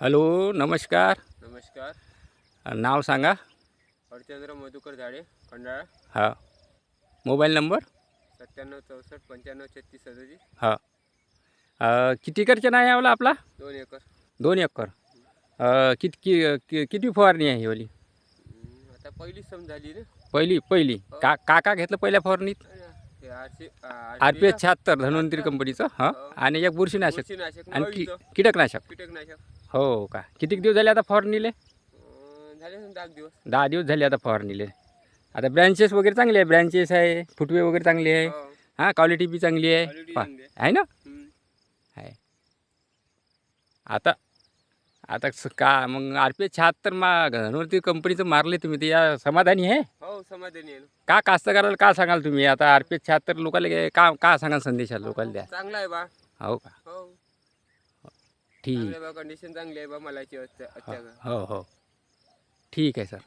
Hello नमस्कार. नमस्कार. नाव सांगा. हरचंद्र मधुकर झाडे खंडाळा. हा. Mobile number? सत्त्याण्णव चौसष्ट पंच्याण्णव छत्तीस सदतीस हा. अ, किती एकरच्या नाही आवला आपला? दोन एकर. दोन एकर. अ, कित कि कि- किती फवारणी आहे ही वाली हम्म, आता पहिली सम झाली ना पहिली पहिली. का का का घेतलं पहिल्या फवारणीत? हे आर पी एस शहात्तर धन्वंतरी कंपनीचं हां? हो. आणि एक बुरशीनाशक. बुरशीनाशक आणि कि कीटकनाशक. कीटकनाशक. हो का? किती दिवस झाले आता फवारणीले झाले दहा दिवस. दहा दिवस झाले आता फवारणीले आता ब्रँचेस वगैरे चांगले आहे? ब्रँचेस आहे फुटवे वगैरे चांगले आहे? हो, हां क्वालिटी बी चांगली आहे? Quality पा- चांगली आहे. आहे ना? हम्म. आहे. आता आता स- का मग आर पी एस शहात्तर मा धन्वंतरी कंपनीचं मारले तुम्ही ते या समाधानी आहे? हो समाधानी आहे ना. का कास्तकाराला का सांगाल तुम्ही? आता आर पी एस शहात्तर लोकांना का का सांगाल संदेशाला लोकांना द्या? चांगला आहे बा. हो का? हो. ठीक. चांगलं आहे बा कंडिशन चांगली आहे बा मलाची अच्छा हो हो ठीक आहे सर